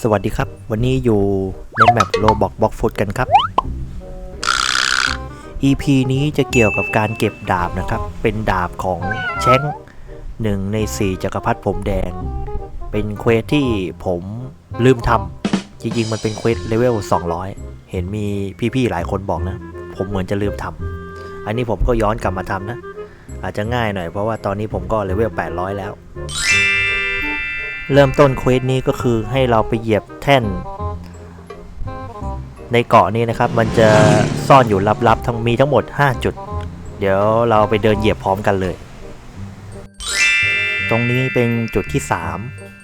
สวัสดีครับ วันนี้อยู่ในแมปโลบอกบ็อกฟุตกันครับ EP นี้จะเกี่ยวกับการเก็บดาบนะครับ เป็นดาบของแช้งหนึ่งในสี่จักรพรรดิผมแดง เป็นเควสที่ผมลืมทำจริงๆ มันเป็นเควสเลเวล 200 เห็นมีพี่ๆ หลายคนบอกนะ ผมเหมือนจะลืมทำอันนี้ผมก็ย้อนกลับมาทำนะ อาจจะง่ายหน่อยเพราะว่าตอนนี้ผมก็เลเวล 800 แล้ว เริ่มต้นเควสนี้ก็คือให้เราไปเหยียบแท่น ในเกาะนี้นะครับ มันจะซ่อนอยู่ลับๆทั้งมีทั้งหมด 5 จุด เดี๋ยวเราไปเดินเหยียบพร้อมกันเลย ตรงนี้เป็นจุดที่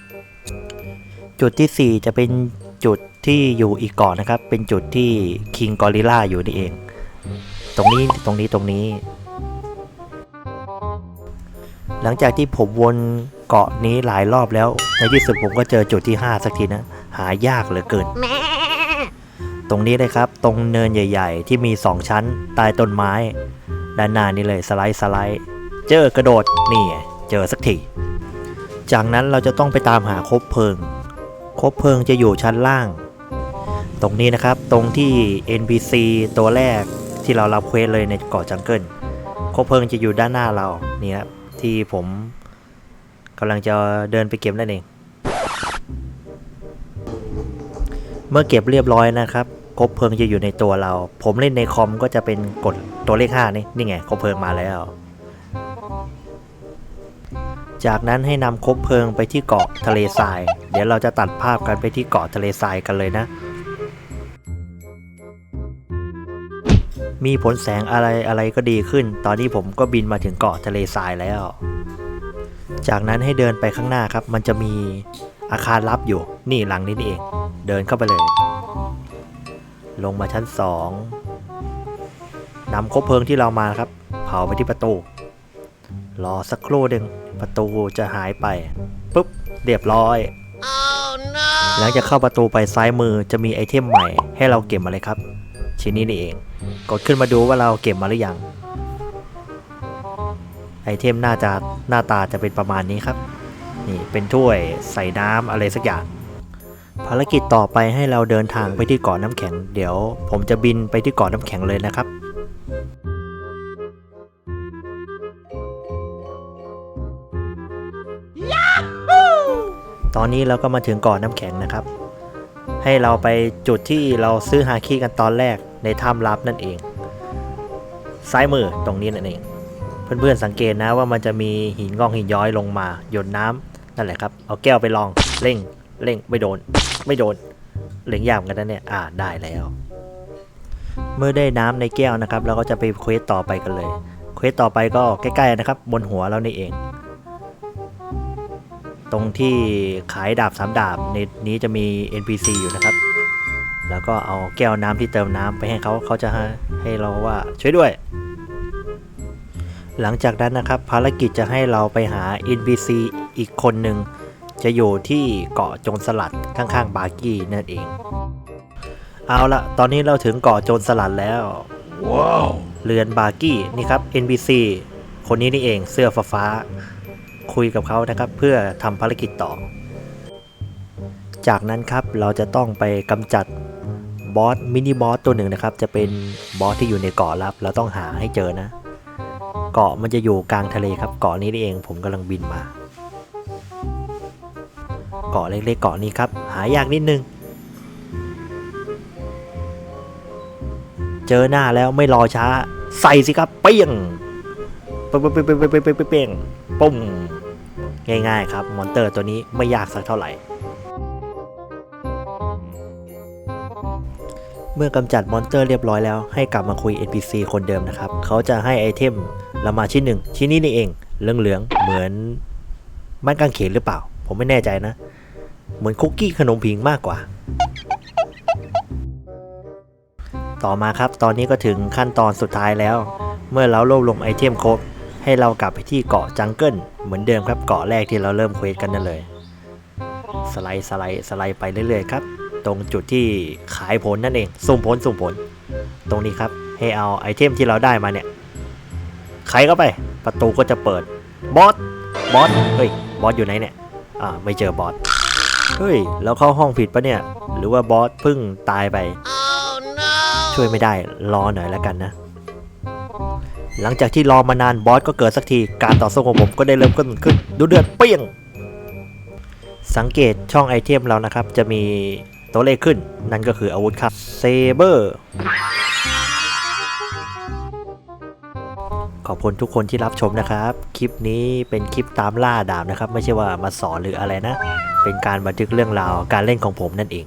3 จุดทีสี่4 จะเป็นจุดที่อยู่อีกเกาะนะครับ เป็นจุดที่คิงกอริล่าอยู่นี่เอง ตรงนี้ตรงนี้ตรงนี้ หลังจากที่ผมวน เกาะนี้หลายรอบแล้ว ในที่สุดผมก็เจอจุดที่ 5 สักทีนะ หายากเหลือเกิน ตรงนี้เลยครับ ตรงเนินใหญ่ ๆ ที่มี 2 ชั้นใต้ต้นไม้ ด้านหน้านี่เลยสไลด์สไลด์ เจอกระโดดนี่เจอสักทีจากนั้นเราจะต้องไปตามหาคบเพลิง คบเพลิงจะอยู่ชั้นล่าง ตรงนี้นะครับตรงที่ NPC ตัวแรกที่เรารับเควสเลยในเกาะจังเกิลคบเพลิงจะอยู่ด้านหน้าเรานี่ครับที่ผม กำลังจะเดินไปเก็บนั่นเอง เมื่อเก็บเรียบร้อยนะครับคบเพลิงจะอยู่ในตัวเรา ผมเล่นในคอมก็จะเป็นกดตัวเลข5นี่นี่ไงคบเพลิงมาแล้ว จากนั้นให้นำคบเพลิงไปที่เกาะทะเลทราย เดี๋ยวเราจะตัดภาพกันไปที่เกาะทะเลทรายกันเลยนะ มีผลแสงอะไรอะไรก็ดีขึ้น ตอนนี้ผมก็บินมาถึงเกาะทะเลทรายแล้ว จากนั้นให้เดินไปข้างหน้าครับ มันจะมีอาคารลับอยู่ นี่หลังนี้นี่เอง เดินเข้าไปเลย ลงมาชั้นสองนำคบเพลิงที่เรามาครับ เผาไปที่ประตู รอสักครู่หนึ่งประตูจะหายไปปุ๊บเรียบร้อยหลังจากเข้าประตูไปซ้ายมือจะมีไอเทมใหม่ ให้เราเก็บมาเลยครับ ชิ้นนี้นี่เอง กดขึ้นมาดูว่าเราเก็บมาหรือยัง ไอเทมน่าจะหน้าตาจะเป็นประมาณนี้ครับ นี่เป็นถ้วยใส่น้ำอะไรสักอย่าง ภารกิจต่อไปให้เราเดินทางไปที่เกาะน้ำแข็ง เดี๋ยวผมจะบินไปที่เกาะน้ำแข็งเลยนะครับตอนนี้เราก็มาถึงเกาะน้ำแข็งนะครับ ให้เราไปจุดที่เราซื้อฮาคิกันตอนแรกในถ้ำลับนั่นเอง ซ้ายมือตรงนี้นั่นเอง เพื่อนๆสังเกตนะว่ามันจะมีหินงอกหินย้อยลงมาหยดน้ำนั่นแหละครับ เอาแก้วไปลองเร่งเร่งไม่โดน ไม่โดนเหล่งยากเหมือนกันนะเนี่ยอ่าได้แล้ว เมื่อได้น้ำในแก้วนะครับเราก็จะไปเควสต่อไปกันเลยเควสต่อไปก็ใกล้ๆนะครับ บนหัวเรานี่เอง ตรงที่ขายดาบสามดาบในนี้จะมี NPC อยู่นะครับแล้วก็เอาแก้วน้ำที่เติมน้ำไปให้เขาเขาจะให้เราว่าช่วยด้วย หลังจากนั้นนะครับภารกิจจะให้เราไปหา NPC อีกคนหนึ่งจะอยู่ที่เกาะโจรสลัดข้างๆบาร์กี้นั่นเอง เอาละตอนนี้เราถึงเกาะโจรสลัดแล้ว ว้าว เรือนบาร์กี้นี่ครับ NPC คนนี้นี่เองเสื้อฟ้าๆคุยกับเขานะครับ เพื่อทำภารกิจต่อ จากนั้นครับเราจะต้องไปกำจัดบอสมินิบอสตัวหนึ่งนะครับ จะเป็นบอสที่อยู่ในเกาะลับ เราต้องหาให้เจอนะ เกาะมันจะอยู่กลางทะเลครับ เกาะนี้นี่เองผมกำลังบินมา เกาะเล็กๆเกาะนี้ครับ หายากนิดนึง เจอหน้าแล้วไม่รอช้า ใส่สิครับเปียงเปียงเปี้ยงเปี้ยงเปี้ยงเปี้ยงเปี้ยงปุ้มง่ายๆครับ มอนเตอร์ตัวนี้ไม่ยากสักเท่าไหร่ เมื่อกำจัดมอนเตอร์เรียบร้อยแล้วให้กลับมาคุย NPC คนเดิมนะครับ เขาจะให้ไอเทม เรามาชิ้นหนึ่งชิ้นนี้นี่เองเหลืองๆเหมือนไม้กางเขนหรือเปล่า ผมไม่แน่ใจนะ เหมือนคุกกี้ขนมผิงมากกว่า ต่อมาครับตอนนี้ก็ถึงขั้นตอนสุดท้ายแล้ว เมื่อเรารวบรวมไอเทมครบให้เรากลับไปที่เกาะจังเกิลเหมือนเดิมครับเกาะแรกที่เราเริ่มเควสกันนั่นเลยสไลด์สไลด์สไลด์ไปเรื่อยๆครับ ตรงจุดที่ขายผลนั่นเอง สุ่มผลสุ่มผล ตรงนี้ครับให้เอาไอเทมที่เราได้มาเนี่ย ไขเข้าไป ประตูก็จะเปิด บอส บอส เฮ้ย บอสอยู่ไหนเนี่ย อ่า ไม่เจอบอส เฮ้ย แล้วเข้าห้องผิดปะเนี่ย หรือว่าบอสเพิ่งตายไปช่วยไม่ได้ รอหน่อยแล้วกันนะ หลังจากที่รอมานานบอสก็เกิดสักที การต่อสู้ของผมก็ได้เริ่มต้นขึ้น ดูเดือดเปี้ยง สังเกตช่องไอเทมเรานะครับ จะมีตัวเลขขึ้น นั่นก็คืออาวุธครับ เซเบอร์ ขอบคุณทุกคนที่รับชมนะครับ คลิปนี้เป็นคลิปตามล่าดาบนะครับ ไม่ใช่ว่ามาสอนหรืออะไรนะ เป็นการบันทึกเรื่องราวการเล่นของผมนั่นเอง